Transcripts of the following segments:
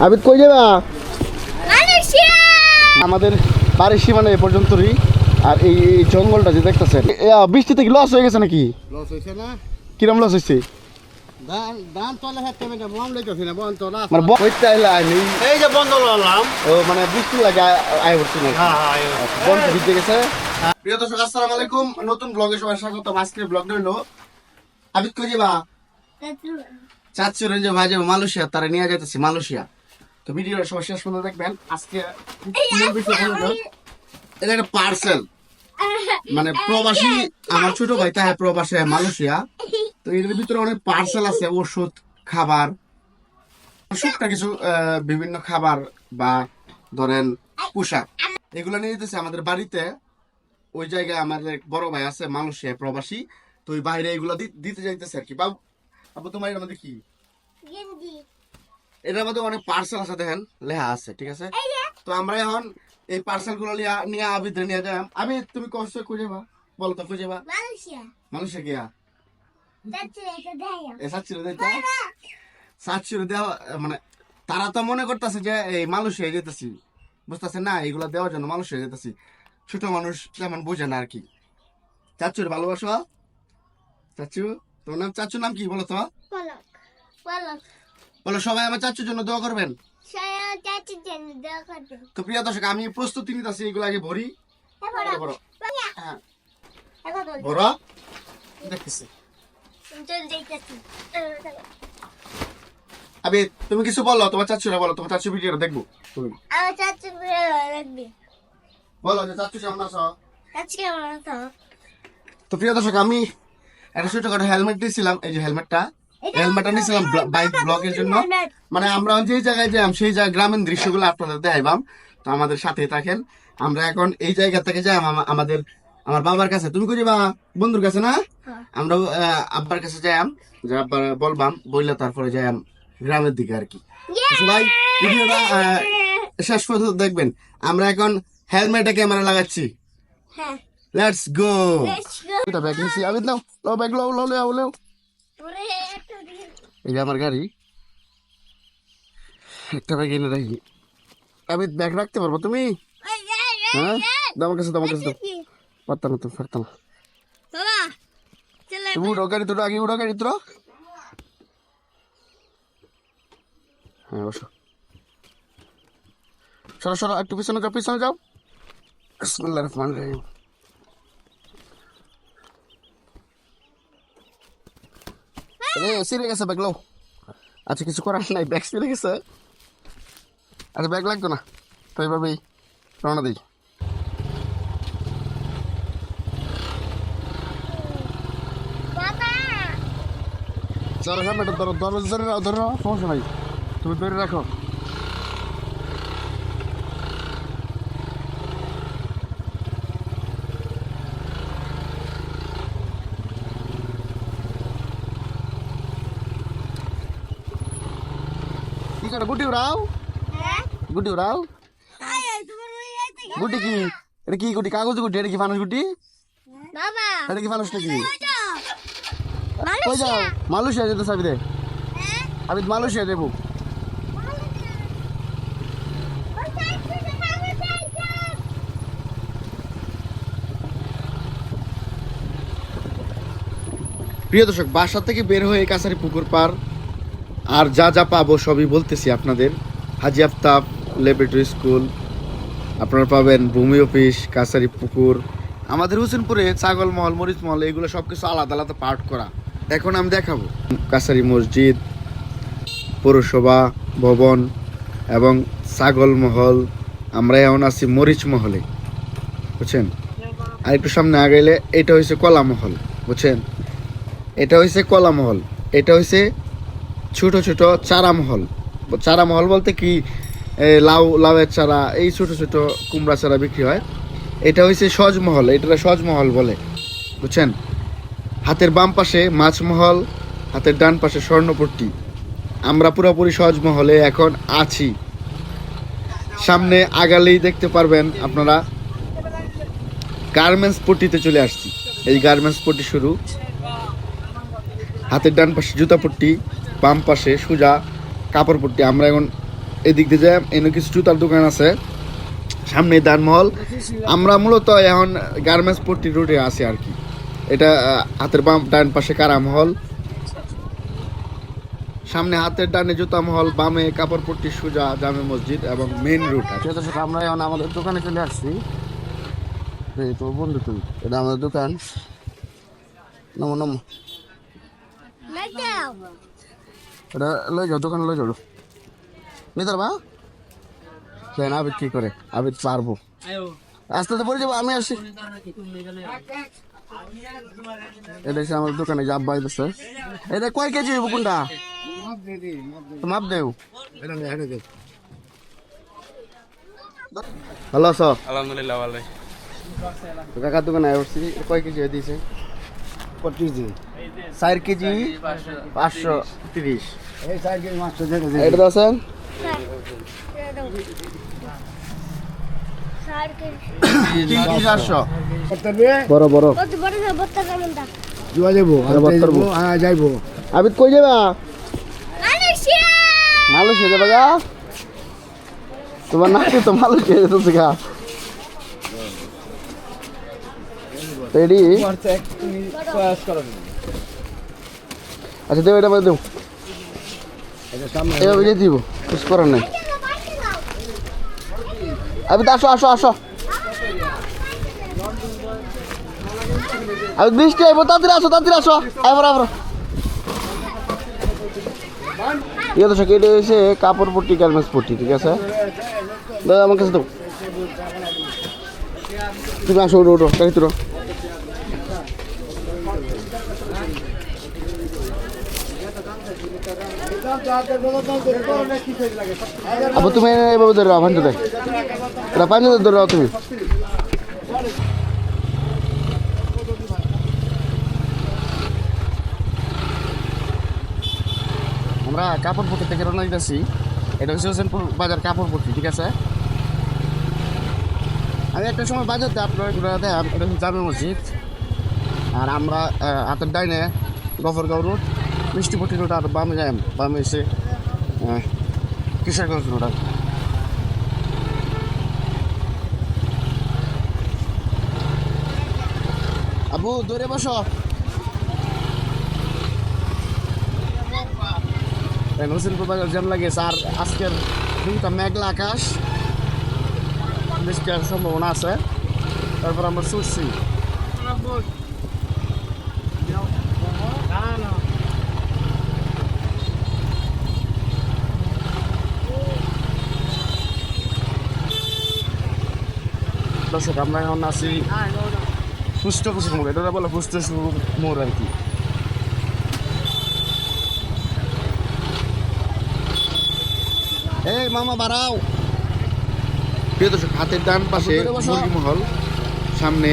আবিদ কই যাবা? আমাদের বাড়ির সীমানা এ পর্যন্তই আর এই জঙ্গলটা যে দেখতেছেন বৃষ্টিতে কি লস হয়ে গেছে নাকি? লস হয়েছে না। কিরম লস হয়েছে? মেটে বম না বন্ধ না। মানে মানে বৃষ্টি লাগে আয়- আয় হচ্ছে না হ্যাঁ হ্যাঁ বন্ধ ভিজে গেছে। প্রিয় দর্শক আসসালামু আলাইকুম। নতুন ব্লগে সবাই স্বাগত আজকের ব্লগ হইল আবিদ কই যাবা? যে ভাই যাব মালয়েশিয়া তারা নিয়ে যাইতেছি মালয়েশিয়া। তো ভিডিওটা সবাই শেষ পর্যন্ত দেখবেন। আজকে এটা একটা পার্সেল মানে প্রবাসী আমার ছোট ভাই তাহলে প্রবাসী মালয়েশিয়া। তো এর ভিতরে অনেক পার্সেল আছে ওষুধ খাবার। টুকটা কিছু বিভিন্ন খাবার বা ধরেন পোশাক। এগুলো নিয়ে যেতেছে আমাদের বাড়িতে। ওই জায়গায় আমাদের বড় ভাই আছে মালয়েশিয়া প্রবাসী। তো ওই বাইরে এগুলো দিতে যাইতেছে আর কি। বাবু আপু তোমার এর মধ্যে কি? গেঞ্জি। এটার মধ্যে অনেক পার্সেল আছে দেখেন লেখা আছে ঠিক আছে? তো আমরা এখন এই পার্সেলগুলো নিয়ে আবিদ্রে নিয়ে যাই। আমি তুমি কষ্ট খুঁজে বা বলো তো খুঁজে বা মালয়েশিয়া। মানুষে গিয়া? মানে তারা তো মনে করতেছে যে এই মালয়েশিয়া যেতেছি বুঝতেছে না? এগুলা দেওয়ার জন্য মালয়েশিয়া যেতেছি ছোট মানুষ তেমন বোঝে না আর কি। চাচুর ভালোবাসো? চাচু তোমার নাম চাচুর নাম কি বলো তো? বলো সবাই আমার চাচুর জন্য দোয়া করবেন। তো প্রিয় দর্শক আমি প্রস্তুতি নিতেছি এগুলো আগে ভরি। হ্যাঁ। বড় দেখতেছি। আবে তুমি কিছু বলো তোমার চাচুরা বলো তোমার চাচু ভিডিওটা দেখব। তুমি। আমার চাচু ঘুরে রাখবি বলো যে চাচু কেমন আছো? আজকে আমার তো তো প্রিয় দর্শক আমি একটা ছোটখাটো হেলমেট দিয়েছিলাম এই যে হেলমেটটা হেলমেটটা নিয়েছিলাম বাইক ব্লগের জন্য। মানে আমরা যে জায়গায় যাই সেই জায়গায় গ্রামীণ দৃশ্যগুলো আপনাদের দেখাইবাম। তো আমাদের সাথে থাকেন। আমরা এখন এই জায়গা থেকে যাই আমাদের আমার বাবার কাছে। তুমি কই বা বন্ধুর কাছে না? হ্যাঁ। আমরা আব্বার কাছে যাই যে আব্বার বলবাম বইলে তারপরে যাইম গ্রামের দিকে আর কি। সবাই ভিডিওটা শেষ পর্যন্ত দেখবেন। আমরা এখন হেলমেটে ক্যামেরা লাগাচ্ছি। হ্যাঁ। Let's go let's go. এটা ব্যাগ নিছি আবিদ নাও লো ব্যাগ লো লো লো লো পুরে একটা দিকে এই যে আমার গাড়ি একটা ব্যাগ এনে রাখি। আবিদ ব্যাগ রাখতে পারব তুমি? যাই হ্যাঁ? আমার কাছে দাও আমার কাছে দাও পারতাম না তুমি পারতাম তুমি উঠো গাড়ি তোর আগে উঠো গাড়ি তোর হ্যাঁ বসো। সরো সরো একটু পিছনে যাও পিছনে যাও। বিসমিল্লাহির রহমানির রহিম। সিরে গেছে ব্যাগ লো আচ্ছা কিছু করার নাই ব্যাগ সিরে গেছে আচ্ছা ব্যাগ লাগতো না। তো এইভাবেই রওনা দিই চলো সামনেটা ধরো ধরো ধরে ধরো সমস্যা নাই। তুমি ধরে রাখো করে গুটি উড়াও। হ্যাঁ? গুটি উড়াও। গুটি কি? এটা কি গুটি? কাগজ গুটি? এটা কি ফানুস গুটি? বাবা। এটা কি ফানুস নাকি? কই যাও? মালয়েশিয়া। যেতে চাবি দে। হ্যাঁ? আমি মালয়েশিয়া দেবো প্রিয় দর্শক বাসা থেকে বের হয়ে কাছারি পুকুর পার আর যা যা পাবো সবই বলতেছি আপনাদের। হাজি আফতাব ল্যাবরেটরি স্কুল, আপনারা পাবেন ভূমি অফিস, কাছারি পুকুর। আমাদের হোসেনপুরে ছাগল মহল, মরিচ মহল, এগুলো সব কিছু আলাদা আলাদা পার্ট করা। এখন আমি দেখাবো। কাছারি মসজিদ, পৌরসভা, ভবন এবং ছাগল মহল। আমরা এখন আছি মরিচ মহলে, বুঝছেন? আর একটু সামনে আগাইলে এটা হয়েছে কলা মহল, বুঝছেন? এটা হয়েছে কলা মহল, এটা হয়েছে ছোট ছোট চারা মহল। চারা মহল বলতে কি? লাউ, লাউয়ের চারা, এই ছোট ছোট কুমড়া চারা বিক্রি হয়। এটা হয়েছে সজমহল এটা সজমহল বলে, বুঝছেন? হাতের বাম পাশে মাছমহল হাতের ডান পাশে স্বর্ণপট্টি। আমরা পুরোপুরি সজমহলে এখন আছি। সামনে আগালেই দেখতে পারবেন আপনারা গার্মেন্টস পট্টিতে চলে আসছি। এই গার্মেন্টস পট্টি শুরু। হাতের ডান পাশে জুতা পট্টি বাম পাশে সোজা কাপড় পট্টি। আমরা এখন এদিক দিয়ে যাই। এনে কিছু জুতার দোকান আছে। সামনে দানমহল। আমরা মূলত এখন গার্মেন্টস পট্টি রোডে আছি আর কি। এটা হাতের বাম ডান পাশে কারামহল সামনে হাতের ডানে জুতা মহল বামে কাপড় পট্টি সুজা জামে মসজিদ এবং মেইন রুট আছে প্রিয় দর্শক আমরা এখন আমাদের দোকানে চলে আসছি। এই তো বন্ধু তুমি এটা আমাদের দোকান। নমো নমো। এটা লই যাও দোকানে লই যাও। নিতার বা কেন আবিদ কি করে আবিদ পারব আস্তে আস্তে পড়ে যাব আমি আসি এটা হচ্ছে আমার দোকানে যা আব্বা আইতেছে এটা কয় কেজি হইব কোনটা? মাপ দেও। ভালো আছো? আলহামদুলিল্লাহ ভালোই। তো কাকার দোকানে উঠছি কয় কেজি দিয়েছে পঁচিশ দিন। চার কেজি পাঁচশো তিরিশ। এটা করতে বড় বড়। যাব। হ্যাঁ যাইবো। আবিদ কই যাবা? মালয়েশিয়া! গা? তোমার নাকি তো মালয়েশিয়া যেতেছে গা। রেডি আচ্ছা দেবো এটা দেবো এভাবে দিয়ে দিব কিছু করার নাই। আবি আসো আসো আসো। আমি বৃষ্টি আইবো তাড়াতাড়ি আসো তাড়াতাড়ি আসো। আবার আবার আছে দর্শক, এটা হচ্ছে কাপড় পট্টি গার্মেন্টস পট্টি ঠিক আছে? দাদা আমার কাছে দাও। তুমি আসো উঠো উঠো গাড়ি তুলো। আবার তুমি এভাবে ধরে রাও পাঞ্জাতে এটা পাঞ্জাতে ধরে রাও তুমি। আমরা কাপড় পট্টি থেকে রওনা দিতেছি। এটা হচ্ছে হোসেনপুর বাজার কাপড় পট্টি ঠিক আছে? আমি একটা সময় বাজারতে আপনার ঘুরাতে এটা হচ্ছে জামে মসজিদ। আর আমরা হাতের ডাইনে গফরগাঁও রোড। মিষ্টিপট্টি রোড আর বামে যাই বামে এসে আহ, কিশোরগঞ্জ রোড আর। আবু দৌড়ে বসো। হোসেনপুর জ্যাম লাগেছে আর আজকের দিনটা মেঘলা আকাশ। বৃষ্টি সম্ভাবনা আছে। তারপর আমরা ছুটছি দর্শক আমরা এখন আছি। পুষ্ট কুসুম মোড় এটা বলে পুষ্ট মোড় আর কি। এই মামা বাড়াও। প্রিয় দর্শক হাতের ডান পাশে। মুরগি মহল সামনে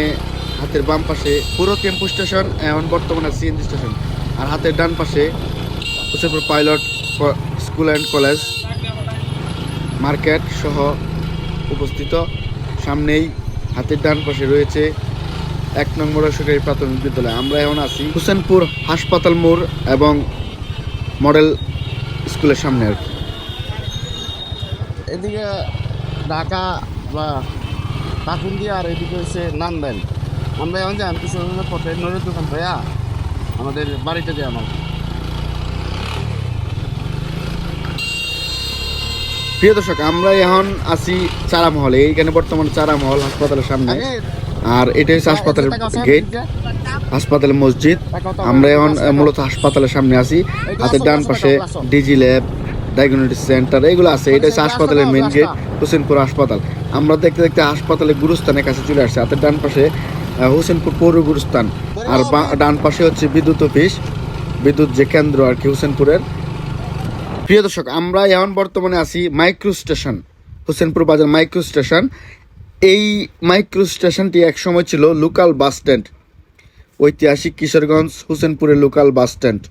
হাতের বাম পাশে পুরো টেম্পু স্টেশন এখন বর্তমানে সিএনজি স্টেশন। আর হাতের ডান পাশে Hossainpur pilot school and college market সহ উপস্থিত। সামনেই হাতের ডান পাশে রয়েছে এক নম্বর সরকারি প্রাথমিক বিদ্যালয়। আমরা এখন আছি হোসেনপুর হাসপাতাল মোড় এবং মডেল স্কুলের সামনে আর কি। এদিকে ঢাকা বা কাকুন্দি আর এদিকে হচ্ছে নান্দেন আমরা এখন যাই কিছু পথে নড়ের দোকান ভাইয়া। আমাদের বাড়িতে যাই আমার। প্রিয় দর্শক আমরা এখন আছি চারামহলে, এইখানে বর্তমানে চারামহল হাসপাতালের সামনে। আর এটা হচ্ছে হাসপাতালের গেট? হাসপাতালের মসজিদ। আমরা এখন মূলত হাসপাতালের সামনে আছি। হাতের ডান পাশে ডিজি ল্যাব ডায়াগনোটিক সেন্টার, এগুলো আছে। এটা হচ্ছে হাসপাতালের মেন গেট হোসেনপুর হাসপাতাল। আমরা দেখতে দেখতে হাসপাতালের গুরুস্থানের কাছে চলে আসছি। হাতের ডান পাশে হোসেনপুর পৌর গুরুস্থান। আর ডান পাশে হচ্ছে বিদ্যুৎ অফিস। বিদ্যুৎ যে কেন্দ্র আর কি হোসেনপুরের প্রিয় দর্শক, আমরা এখন বর্তমানে আছি মাইক্রো স্টেশন, হোসেনপুর বাজার মাইক্রো স্টেশন। এই মাইক্রো স্টেশনটি একসময় ছিল লোকাল বাস স্ট্যান্ড। ঐতিহাসিক কিশোরগঞ্জ, হোসেনপুরের লোকাল বাস স্ট্যান্ড।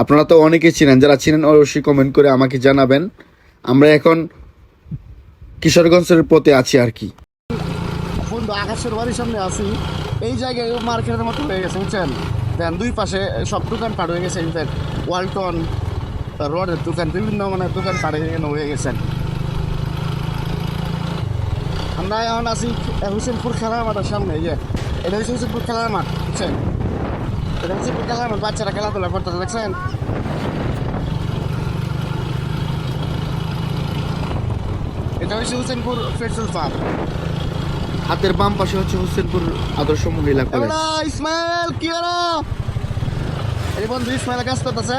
আপনারা তো অনেকেই চিনেন, যারা চিনেন অবশ্যই কমেন্ট করে আমাকে জানাবেন। আমরা এখন কিশোরগঞ্জের পথে আছি আর কি। বন্ধু আকাশের বাড়ির সামনে আছি। এই জায়গায় মার্কেটের মতো হয়ে গেছে, বুঝছেন? দেন দুই পাশে সব দোকান পাট হয়ে গেছে দেন ওয়ালটন রোডের দোকান বিভিন্ন মানে দোকান পাড়ে এখানে হয়ে গেছেন। আমরা এখন আছি হুসেনপুর খেলার মাঠের সামনে এই যে। এটা হচ্ছে হুসেনপুর খেলার মাঠ বুঝছেন? এটা হুসেনপুর খেলার মাঠ বাচ্চারা খেলাধুলা করতেছে দেখছেন? এটা হচ্ছে হুসেনপুর পেট্রোল পাম্প। হাতের বাম পাশে হচ্ছে হুসেনপুর আদর্শ মহিলা কলেজ। ইসমাইল কি হলো? এই বন্ধু ইসমাইল কাজ করতেছে।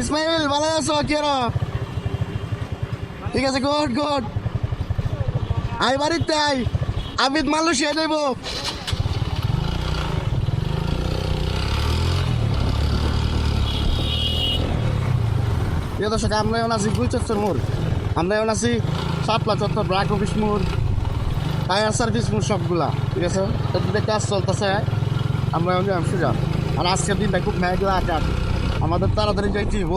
ইসমাইল, ভালো আছো? কি হলো ঠিক আছে গুড গুড আই বাড়িতে আই আবিদ মালয়েশিয়া যাইব। প্রিয় দর্শক আমরা এখন আছি গুলচত্বর মোড়। আমরা এখন আছি সাতলা চত্বর, ব্রাক অফিস মোড়, ফায়ার সার্ভিস মোড় সবগুলা। ঠিক আছে? কাজ চলতেছে। আমরা এখন সোজা। আর আজকের দিনটা খুব মেঘলা আকাশ আমাদের তাড়াতাড়ি যাইতে হইব।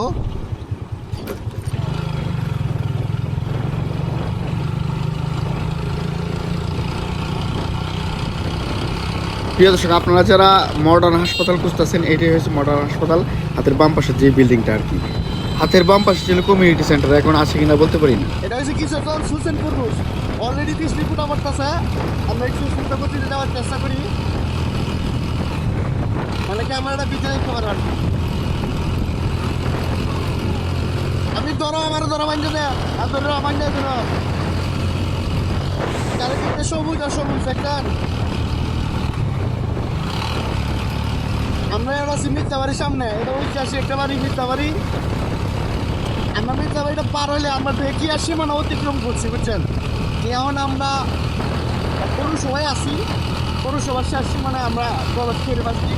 প্রিয় দর্শক, আপনারা যারা মডার্ন হাসপাতাল খুঁজতেছেন, এটাই হচ্ছে মডার্ন হাসপাতাল, হাতের বাম পাশের যে বিল্ডিংটা আর কি। হাতের বাম পাশে ছিল কমিউনিটি সেন্টার এখন আছে কিনা বলতে পারি না। এটা হচ্ছে কিশোরগঞ্জ সুসেনপুর রোড অলরেডি বৃষ্টি ফুটা পড়তেছে আমরা একটু গতিতে যাওয়ার চেষ্টা করি। মানে ক্যামেরাটা পিছনে দেখতে পারবেন। আপনি ধরো, আমার ধরো মাঞ্জে দে। আর ধরো মাঞ্জে ধরো। চারিদিকে সবুজ আর সবুজ দেখেন আমরা এবার আছি মিথ্যাবাড়ির সামনে। এটা ঐতিহাসিক একটা বাড়ি মিথ্যাবাড়ি আমরা মিথ্যাবাড়িটা পার হলে আমরা দেখি আর সীমানা অতিক্রম করছি, বুঝছেন? এখন আমরা পৌরসভায় আছি। পৌরসভার শেষ সীমানা আমরা প্রবেশ করে পাচ্ছি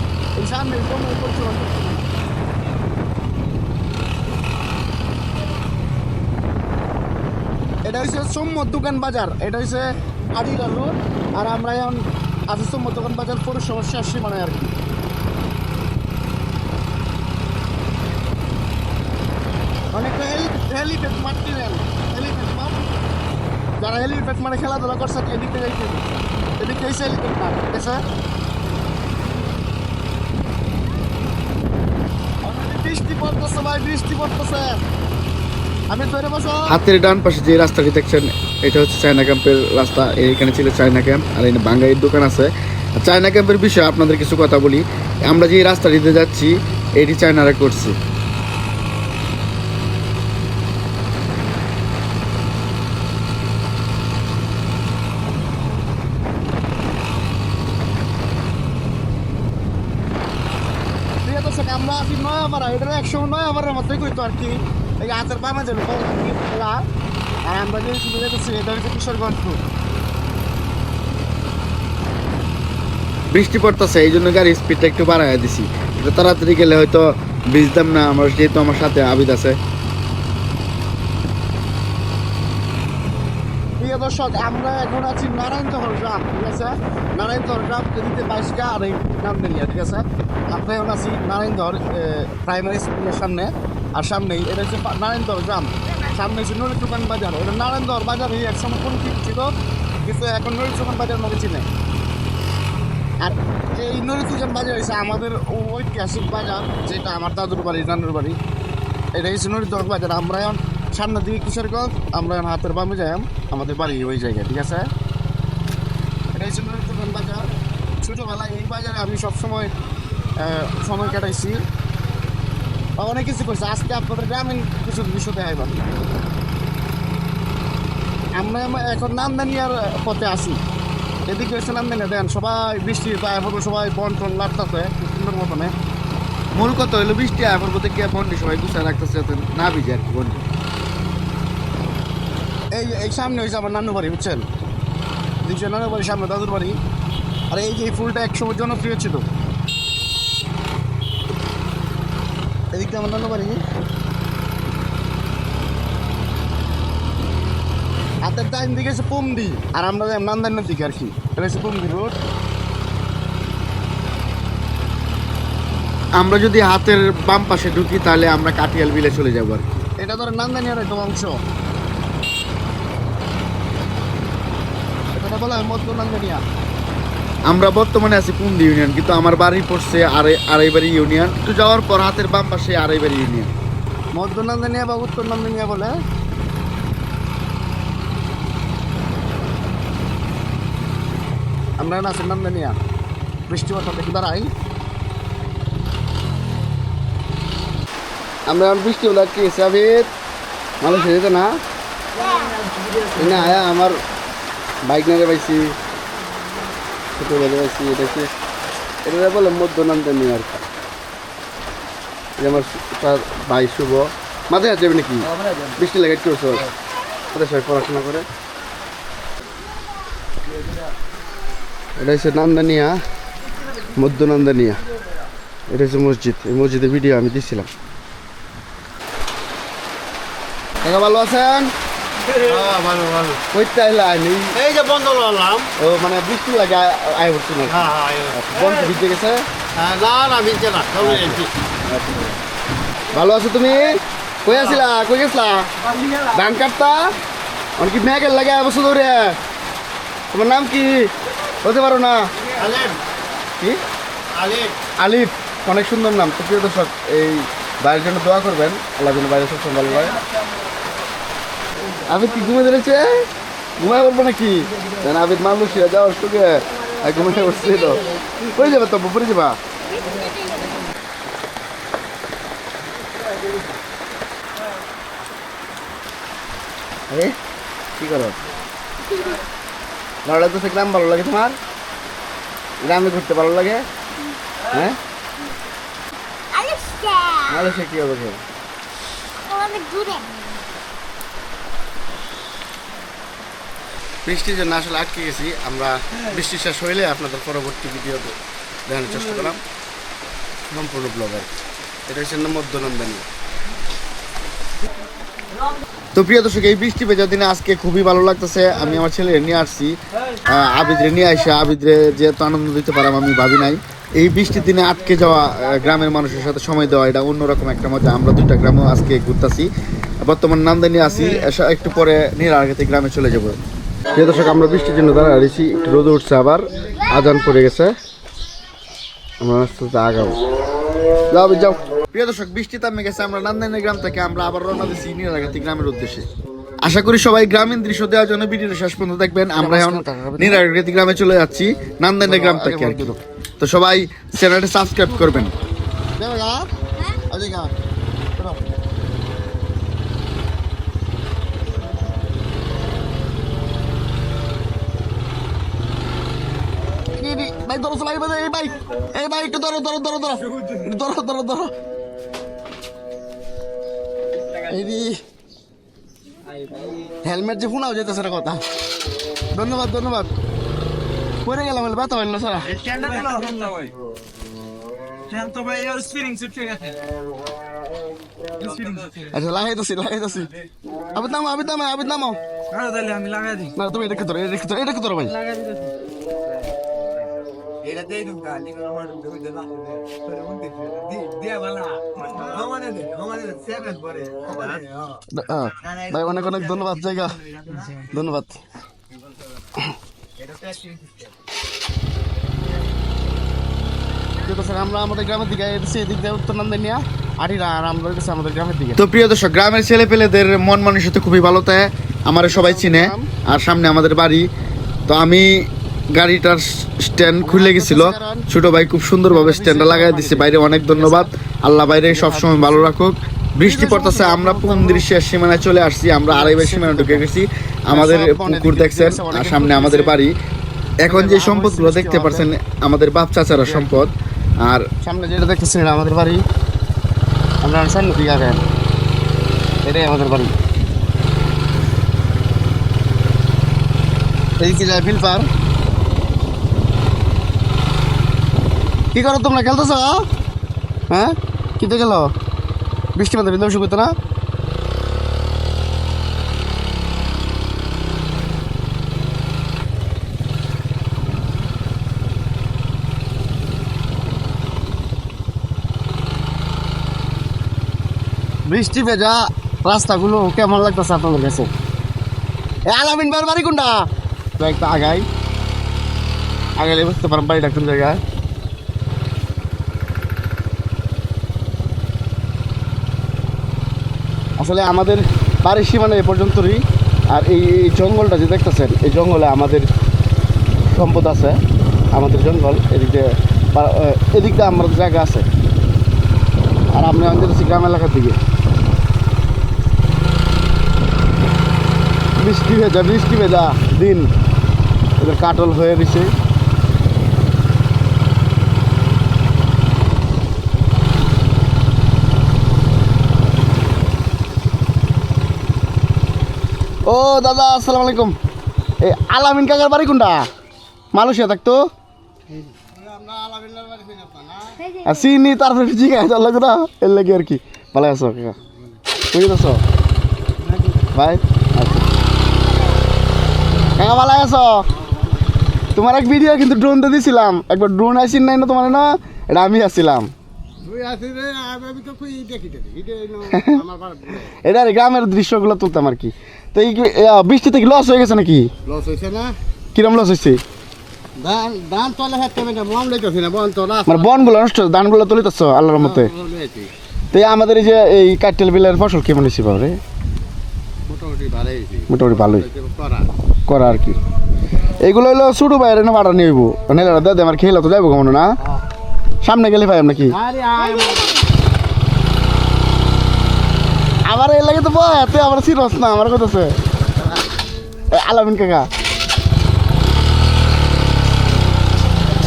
সামনে কোনো পৌরসভা এটা হচ্ছে সোম্মত দোকান বাজার। এটা হচ্ছে আদিরা রোড। আর আমরা এখন আছি সোম্মত দোকান বাজার পৌরসভার শেষ সীমানায় আর কি। অনেকটা হেলি হেলিপ্যাড দেন হেলিপ্যাড মার। যারা হেলিপ্যাড মানে খেলাধুলা করছে এদিকে যাইতে? এদিকে এসে হেলিপ্যাড আছে? বৃষ্টি পড়তেছে ভাই, বৃষ্টি পড়তেছে। হাতের ডান পাশে যে রাস্তাটি দেখছেন এটা হচ্ছে চায়না ক্যাম্পের রাস্তা। এইখানে ছিল চায়না ক্যাম্প আর এই বাঙ্গাইয়ের দোকান আছে। চায়না ক্যাম্পের বিষয়ে আপনাদের কিছু কথা বলি। আমরা যে রাস্তাটিতে যাচ্ছি এটি চায়নারা করছে আমরা আছি নয়াপাড়া। এটা একশো নয়াপাড়ার মতোই কইতো আর কি। এই বামে যাবে খেলা আর আমরা যে সুবিধা করছি এটা হচ্ছে বৃষ্টি পড়তেছে এই জন্য গাড়ির স্পিডটা একটু বাড়াই দিছি। তাড়াতাড়ি গেলে হয়তো বুঝতাম না আমার যেহেতু আমার সাথে আবিদ আছে। প্রিয় দর্শক আমরা এখন আছি নারায়ণতহর গ্রাম ঠিক আছে? নারায়ণতহর গ্রাম এদিকে বাইশকা আর এই নাম ঠিক আছে? আমরা এখন আছি নারায়ণতহর প্রাইমারি স্কুলের সামনে। আর সামনেই এটা হচ্ছে নারায়ণতহর গ্রাম। সামনে হচ্ছে নুরি দোকান বাজার। এটা নারায়ণতহর বাজার এই একসময় কোন ঠিক ছিল? কিন্তু এখন নুরি দোকান বাজার মধ্যে চিনে আর এই নুরি দোকান বাজার হচ্ছে আমাদের ঐতিহাসিক বাজার, যেটা আমার দাদুর বাড়ি, নানুর বাড়ি। এটা হচ্ছে নুরি দোকান বাজার। আমরা এখন সামনের দিকে কিশোরগঞ্জ, আমরা এখন হাতের বামে যাই, আমাদের বাড়ি ওই জায়গায়, ঠিক আছে? এটা হচ্ছে নুরি দোকান বাজার। ছোটোবেলায় এই বাজারে আমি সবসময় সময় কাটাইছি। অনেক কিছু করছি। আজকে আপনাদের গ্রামীণ কিছু দৃশ্য দেখাই আমরা এখন নামদানিয়ার পথে আসি এদিকে হচ্ছে নামদানিয়া দেন সবাই বৃষ্টি পায় পড়বে সবাই বন টন লাগতেছে খুব সুন্দর মতনে। মূল কথা হলো বৃষ্টি আয় পর্ব থেকে বন্ডি সবাই গুছায় রাখতেছে যাতে না ভিজে আর কি বন্ডি। এই এই সামনে হয়েছে আমার নানু বাড়ি বুঝছেন? দিচ্ছে নানু বাড়ি সামনে দাদুর বাড়ি। আর এই যে এই ফুলটা একসময় জনপ্রিয় ছিল। এদিকটা আমার নানু বাড়ি হাতের ডাইন দিকে হচ্ছে পুমদি। আর আমরা যাই নান্দানের দিকে আর কি। এটা হচ্ছে পুমদি রোড। আমরা যদি হাতের বাম পাশে ঢুকি তাহলে আমরা কাটিয়াল বিলে চলে যাব আর কি। এটা ধরে নান্দানিয়ার একটা অংশ। এটা বলা হয় মধ্য নান্দানিয়া। আমরা বর্তমানে আছি কুন্দি ইউনিয়ন কিন্তু আমার বাড়ি পড়ছে আড়াই আড়াইবাড়ি ইউনিয়ন। একটু যাওয়ার পর হাতের বাম পাশে আড়াইবাড়ি ইউনিয়ন। মধ্য নন্দনিয়া বা উত্তর নন্দনিয়া বলে? আমরা না আছি নন্দনিয়া। বৃষ্টি কথা দেখি দাঁড়াই। আমরা এখন বৃষ্টি হলে কি সাবিত মানুষ হয়েছে না? এই না আয়া আমার বাইক নিয়ে পাইছি ছোটো বেড়ে এটা কি? এটা বলে মধ্য নন্দনিয়া আর কি এই আমার তার ভাই শুভ মাঝে হাত যাবে নাকি? বৃষ্টি লাগে করছ ওদের সবাই পড়াশোনা করে। এটা হচ্ছে নন্দনিয়া মধ্য নন্দনিয়া এটা হচ্ছে মসজিদ। এই মসজিদের ভিডিও আমি দিচ্ছিলাম ভালো আছেন? ভালো ভালো। কইতে আইলা নেই এই যে বন্ধ করলাম ও মানে বৃষ্টি লাগে আয়- আয় হচ্ছে না হ্যাঁ হ্যাঁ বন্ধ ভিজে গেছে? হ্যাঁ না না ভিজছে না ভালো আছো তুমি? কই আছিলা? কই গেছলা? ধান কাটতা? অনেক মেঘের লাগে বসে ধরে। তোমার নাম কি? বলতে পারো না। কি? আলিফ। অনেক সুন্দর নাম। তো প্রিয় দর্শক এই বাইরের জন্য দোয়া করবেন। আল্লাহ যেন বাইরে সবসময় ভালো হয়। আবিদ কি ঘুমে ধরেছে ঘুমায় বলব নাকি? আবিদ মালয়েশিয়া যাওয়ার সুগে আর ঘুমায় তো। পড়ে যাবে তো পড়ে যাবা? আরে কি করো? ভালো লাগতেছে গ্রাম ভালো লাগে তোমার? গ্রামে ঘুরতে ভালো লাগে? হ্যাঁ? মালয়েশিয়া কি হবে? অনেক দূরে। বৃষ্টির জন্য আসলে আটকে গেছি, আমরা বৃষ্টি শেষ হইলে আপনাদের পরবর্তী ভিডিও দেখানোর চেষ্টা করলাম। সম্পূর্ণ ব্লগার এটা হচ্ছে মধ্যনন্দনী তো প্রিয় দর্শক, এই বৃষ্টি ভেজা দিনে আজকে খুবই ভালো লাগতেছে। আমি আমার ছেলে নিয়ে আসছি। আবিদরে নিয়ে আসে আবিদরে যেহেতু আনন্দ দিতে পারাম আমি, ভাবি নাই। এই বৃষ্টির দিনে আটকে যাওয়া গ্রামের মানুষের সাথে সময় দেওয়া, এটা অন্যরকম একটা মজা। আমরা দুইটা গ্রামও আজকে ঘুরতেছি। বর্তমান নান্দানি আছি একটু পরে নিয়ে আগে গ্রামে চলে যাব। প্রিয় দর্শক, আমরা বৃষ্টির জন্য দাঁড়া রয়েছি। একটু রোদ উঠছে আবার। আজান পড়ে গেছে। আমরা যাও যাও। প্রিয় দর্শক, বৃষ্টি গেছে। আমরা গ্রাম থেকে আমরা আবার রওনা দিচ্ছি নিরাগাতি গ্রামের উদ্দেশ্যে। আশা করি সবাই গ্রামীণ দৃশ্য দেওয়ার জন্য ভিডিওটা শেষ পর্যন্ত দেখবেন। আমরা এখন নিরাগাতি গ্রামে চলে যাচ্ছি নান্দানি গ্রাম থেকে। তো সবাই চ্যানেলটা সাবস্ক্রাইব করবেন। ভাই ধরো ভাই ভাই এই ভাই এই ভাই একটু ধরো ধরো ধরো ধরো ধরো ধরো ধরো। এই হেলমেট যে ফোনাও যেতেছে না কথা। ধন্যবাদ ধন্যবাদ। পরে গেলাম বলে ব্যথা না সারা। আচ্ছা লাগাইতেছি লাগাইতেছি। আবিদ নামো আবিদ নামো নামো। আমি লাগাই দিই। না তুমি এটা ধরো এটা ধরো এটা ধরো ভাই। লাগাই দিতে ভাই অনেক অনেক ধন্যবাদ জায়গা ধন্যবাদ আমরা আমাদের গ্রামের দিকে এদিক উত্তর তো প্রিয় দর্শক, গ্রামের ছেলে পেলেদের মন মানসিকতা খুবই ভালো, তাই আমার সবাই চিনে। আর সামনে আমাদের বাড়ি। তো আমি গাড়িটার স্ট্যান্ড খুলে গেছিল। ছোট ভাই খুব সুন্দরভাবে স্ট্যান্ডটা লাগাই দিছে। বাইরে অনেক ধন্যবাদ। আল্লাহ বাইরে সবসময় ভালো রাখুক। বৃষ্টি পড়তেছে, আমরা কোন দৃশ্যের সীমানায় চলে আসছি। আমরা আড়াইবার সীমানা ঢুকে গেছি। আমাদের পুকুর দেখছেন, আর সামনে আমাদের বাড়ি। এখন যে সম্পদগুলো দেখতে পাচ্ছেন আমাদের বাপ চাচারা সম্পদ। আর সামনে যেটা দেখতেছেন আমাদের বাড়ি। আমরা এটাই আমাদের বাড়ি। যায় ফিলপার কি করো তোমরা, খেলতেছ? হ্যাঁ? কিতে গেল বৃষ্টি মাথা বিন্দু করতো না? বৃষ্টি ভেজা রাস্তাগুলো কেমন লাগতেছে আপনাদের কাছে? আলামিন বার বাড়ি কোনটা একটা আগাই। আগাইলে বুঝতে পারেন বাড়িটা কোন জায়গায়। আসলে আমাদের বাড়ির সীমানা এ পর্যন্তই। আর এই জঙ্গলটা যে দেখতেছেন, এই জঙ্গলে আমাদের সম্পদ আছে, আমাদের জঙ্গল, এদিকে এদিকটা আমাদের জায়গা আছে। আর আমরা আমাদের গ্রাম এলাকার দিকে। বৃষ্টি ভেজা বৃষ্টি ভেজা দিন। এদের কাটল হয়ে গেছে। ও দাদা আসসালামু আলাইকুম। এই আলামিন কাকার বাড়ি কোনটা? মালয়েশিয়া থাকতো চিনি তারপরে জিজ্ঞাসা চল লাগে না? এর লাগে আর কি। ভালো আছো কাকা? বুঝে আছো? ভাই আচ্ছা। কাকা ভালো আছো? তোমার এক ভিডিও কিন্তু ড্রোন দিয়ে দিছিলাম। একবার ড্রোন আসিন নাই না তোমার না? এটা আমি আসছিলাম এটা গ্রামের দৃশ্যগুলো তুলতাম আর কি। তো এই কি- বৃষ্টিতে কি লস হয়ে গেছে নাকি? লস হয়েছে না। কিরম লস হয়েছে? ধান ধান তলে হাতে বেটা লইতেছি না বন তো মানে বনগুলো নষ্ট ধানগুলো তুলিতেছ আল্লাহর মতে তো আমাদের এই যে এই কাটেল বিলের ফসল কেমন হয়েছে বাবরে? মোটামুটি ভালোই করা। আর কি। এইগুলো হলো ছোটো বাইরে না ভাড়া নিয়ে দাদা আমার খেলে তো যাইবো কেমন না? সামনে গেলে ভাই নাকি? আরে আয়। আমার এই লাগে তো বয়, তুই আমার সিরস না, আমার কথা আলামিন কাকা।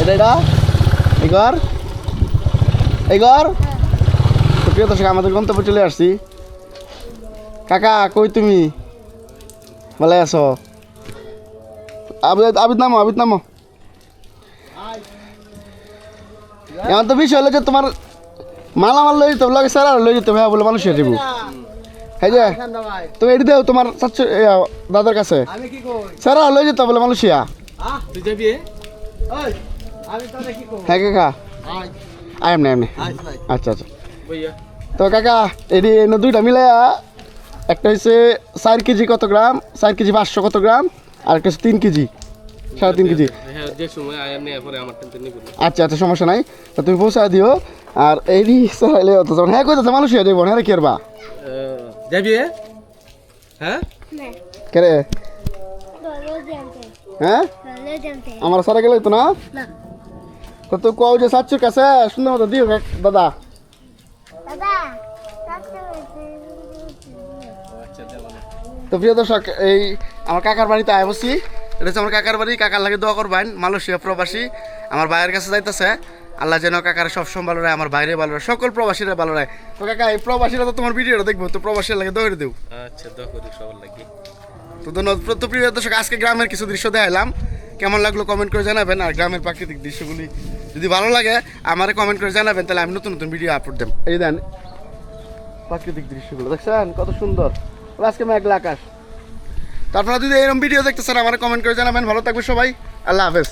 এটা এটা? এই ঘর? এই ঘর? তো প্রিয় দর্শক, আমাদের গন্তব্য চলে আসছি। কাকা, কই তুমি? ভালো আছো? আবিদ নামো আবিদ নামো। এমন তো বিষয় হলো যে তোমার মালামাল লই যেতে লাগে স্যার লই যেতে ভাই বলে মানুষ দিব হ্যাঁ যে তুমি এটি দেও তোমার দাদার কাছে। আমি কি কই? স্যার লই যেতে বলে মানুষিয়া হ্যাঁ তুই যাবি ওই আমি তোরে কি কই হ্যাঁ কাকা। আয়। আই এমনি এমনি। আচ্ছা আচ্ছা। তো কাকা এটি এনে দুইটা মিলে একটা হচ্ছে চার কেজি কত গ্রাম চার কেজি পাঁচশো কত গ্রাম আর একটা হচ্ছে তিন কেজি সাড়ে তিন কেজি। হ্যাঁ যে সময় আয়ার নেই পরে আমার টেনশন নিব আচ্ছা আচ্ছা সমস্যা নাই। তো তুমি পৌঁছা দিও। আর এই চাইলে অত যখন হ্যাঁ কইতেছে মানুষ হ্যাঁ রে কি করবা যাবি হ্যাঁ? না। কেরে হ্যাঁ? আমার সারা গেলে তো না? না। তো তুই কও যে সাতশোর কাছে সুন্দর মতো দিও দাদা। দাদা তো প্রিয় দর্শক এই আমার কাকার বাড়িতে আয় বসি। এটা হচ্ছে আমার কাকার বাড়ি কাকার লাগে দোয়া করবেন। মালয়েশিয়া প্রবাসী। আমার ভাইয়ের কাছে যাইতেছে। আল্লাহ যেন কাকার সবসময় ভালো রায় আমার বাইরে ভালো রায় সকল প্রবাসীরা ভালো রায় তো কাকা এই প্রবাসীরা তো তোমার ভিডিওটা দেখব তো প্রবাসীর লাগে দৌড়ে দেও। আচ্ছা করি সবার লাগি। তো ধন্যবাদ। তো প্রিয় দর্শক আজকে গ্রামের কিছু দৃশ্য দেখাইলাম। কেমন লাগল কমেন্ট করে জানাবেন আর গ্রামের প্রাকৃতিক দৃশ্যগুলি যদি ভালো লাগে আমারে কমেন্ট করে জানাবেন তাহলে আমি নতুন নতুন ভিডিও আপলোড দেব। এই দেন প্রাকৃতিক দৃশ্যগুলো দেখছেন? কত সুন্দর। আজকে মেঘলা আকাশ। তারপরে যদি এরকম ভিডিও দেখতেছেন আমার কমেন্ট করে জানাবেন। ভালো থাকবে সবাই। আল্লাহ হাফেজ।